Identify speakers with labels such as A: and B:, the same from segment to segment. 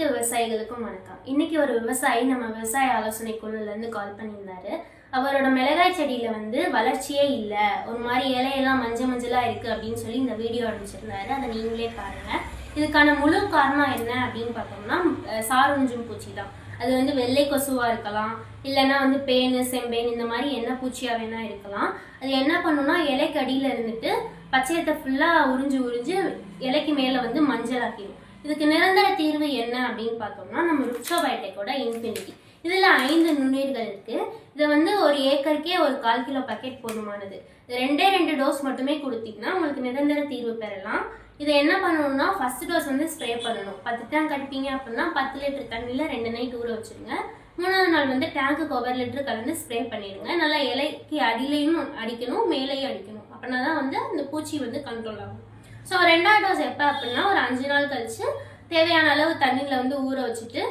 A: அனைத்து விவசாயிகளுக்கும் வணக்கம். இன்னைக்கு ஒரு விவசாயி நம்ம விவசாய ஆலோசனை குழுலேருந்து கால் பண்ணியிருந்தாரு. அவரோட மிளகாய் செடியில வந்து வளர்ச்சியே இல்லை. ஒரு மாதிரி இலையெல்லாம் மஞ்சள் மஞ்சளா இருக்கு அப்படின்னு சொல்லி இந்த வீடியோ அனுப்பிச்சிருந்தாரு. அதை நீங்களே பாருங்க. இதுக்கான முழு காரணம் என்ன அப்படின்னு பார்த்தோம்னா அஹ், சாருஞ்சும் பூச்சி தான். அது வந்து வெள்ளை கொசுவா இருக்கலாம். இல்லைன்னா வந்து பேனு செம்பேன் இந்த மாதிரி என்ன பூச்சியா வேணா இருக்கலாம். அது என்ன பண்ணுன்னா இலைக்கு அடியில இருந்துட்டு பச்சையத்தை ஃபுல்லா உறிஞ்சு உறிஞ்சு இலைக்கு மேல வந்து மஞ்சள் ஆக்கிடும் இதுக்கு நிரந்தர தீர்வு என்ன அப்படின்னு பார்த்தோம்னா நம்ம ருக்ஷோபயோடெக்கோட இன்ஃபினிட்டி இதில் ஐந்து நுண்ணுயிர்கள் இருக்குது இதை வந்து ஒரு ஏக்கருக்கே ஒரு கால் கிலோ பக்கெட் போதுமானது. இது ரெண்டே ரெண்டு டோஸ் மட்டுமே கொடுத்தீங்கன்னா உங்களுக்கு நிரந்தர தீர்வு பெறலாம். இதை என்ன பண்ணணும்னா ஃபர்ஸ்ட் டோஸ் வந்து ஸ்ப்ரே பண்ணணும். பத்து டேங்க் அடிப்பீங்க அப்படின்னா பத்து லிட்டர் தண்ணியில் ரெண்டு நைட் ஊற வச்சிருங்க. மூணாவது நாள் வந்து டேங்க்குக்கு ஒரு லிட்டர் கலந்து ஸ்ப்ரே பண்ணிடுங்க. நல்லா இலைக்கு அடியிலையும் அடிக்கணும் மேலேயும் அடிக்கணும். அப்படின்னா தான் வந்து அந்த பூச்சி வந்து கண்ட்ரோல் ஆகும். ஸோ ரெண்டாவது டோஸ் எப்போ அப்படின்னா ஒரு அஞ்சு நாள் கழிச்சு தேவையான அளவு தண்ணியில் வந்து ஊற வச்சுட்டு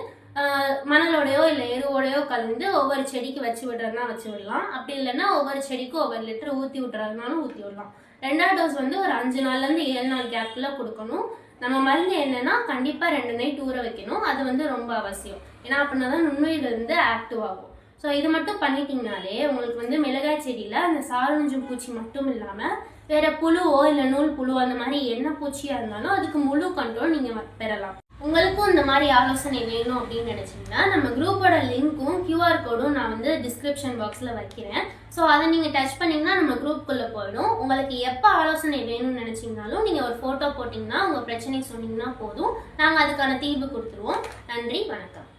A: மணலோடையோ இல்லை எருவோடையோ கலந்து ஒவ்வொரு செடிக்கு வச்சு விடுறதுனா வச்சு விடலாம். அப்படி இல்லைன்னா ஒவ்வொரு செடிக்கும் ஒவ்வொரு லிட்டர் ஊற்றி விட்றதுனாலும் ஊற்றி விடலாம். ரெண்டாவது டோஸ் வந்து ஒரு அஞ்சு நாள்லேருந்து ஏழு நாள் கேப்பில் கொடுக்கணும். நம்ம மருந்து என்னன்னா கண்டிப்பாக ரெண்டு நைட் ஊற வைக்கணும். அது வந்து ரொம்ப அவசியம். ஏன்னா அப்படின்னா தான் நுண்ணுயிர் வந்து ஆக்டிவ் ஆகும். ஸோ இது மட்டும் பண்ணிட்டீங்கனாலே உங்களுக்கு வந்து மிளகாய் செடியில் அந்த சாரஞ்சும் பூச்சி மட்டும் இல்லாமல் வேற புழுவோ இல்லை நூல் புழு அந்த மாதிரி என்ன பூச்சியாக இருந்தாலும் அதுக்கு முழு கண்ட்ரோல் நீங்கள் பெறலாம். உங்களுக்கும் இந்த மாதிரி ஆலோசனை வேணும் அப்படின்னு நினச்சிங்கன்னா நம்ம குரூப்போட லிங்க்கும் கியூஆர் கோடும் நான் வந்து டிஸ்கிரிப்ஷன் பாக்ஸில் வைக்கிறேன். ஸோ அதை நீங்கள் டச் பண்ணிங்கன்னா நம்ம குரூப்புக்குள்ள போயிடும். உங்களுக்கு எப்போ ஆலோசனை வேணும்னு நினச்சிங்கனாலும் நீங்கள் ஒரு ஃபோட்டோ போட்டிங்கன்னா உங்கள் பிரச்சனை சொன்னீங்கன்னா போதும். நாங்கள் அதுக்கான தீர்வு கொடுத்துருவோம். நன்றி வணக்கம்.